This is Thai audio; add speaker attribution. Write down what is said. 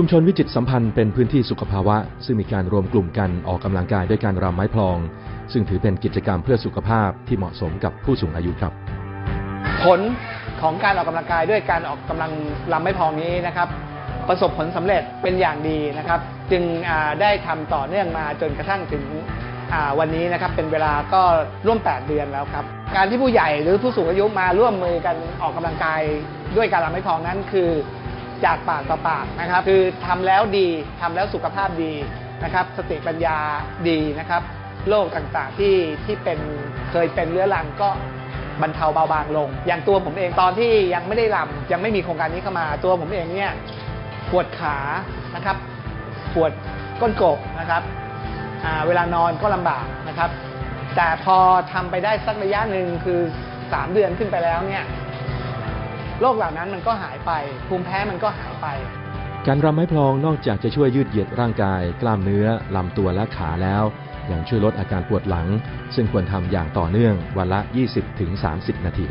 Speaker 1: ชุมชนวิจิตสัมพันธ์เป็นพื้นที่สุขภาวะ ซึ่งมีการรวมกลุ่มกันออกกำลังกายด้วยการรำไม้พลอง ซึ่งถือเป็นกิจกรรมเพื่อสุขภาพที่เหมาะสมกับผู้สูงอายุครับ
Speaker 2: ผลของการออกกำลังกายด้วยการออกกำลังลำไม่พลองนี้นะครับ ประสบผลสำเร็จเป็นอย่างดีนะครับ จึงอ่าได้ทำต่อเนื่องมาจนกระทั่งถึงอ่าวันนี้นะครับเป็นเวลาก็ร่วม 8 เดือนแล้วครับ การที่ผู้ใหญ่หรือผู้สูงอายุมาร่วมมือกันออกกำลังกายด้วยการลำไม่พลองนั้นคือ จากปากต่อปากนะครับ คือทำแล้วดีทำแล้วสุขภาพดีนะครับ สติปัญญาดีนะครับโรคต่างๆที่ที่เป็นเคยเป็นเรื้อรังก็บรรเทาเบาบางลง อย่างตัวผมเองตอนที่ยังไม่ได้รำยังไม่มีโครงการนี้เข้ามา ตัวผมเองเนี่ยปวดขานะครับปวดก้นกบนะครับเวลานอนก็ลำบากนะครับ แต่พอทำไปได้สักระยะหนึ่งคือ 3 เดือนขึ้นไปแล้วเนี่ย โรคเหล่านั้นมันก็หายไป ภูมิแพ้มันก็หายไป
Speaker 1: การรำไม้พลองนอกจากจะช่วยยืดเหยียดร่างกาย กล้ามเนื้อลำตัวและขาแล้วยังช่วยลดอาการปวดหลัง ซึ่งควรทำอย่างต่อเนื่องวันละ 20-30 นาที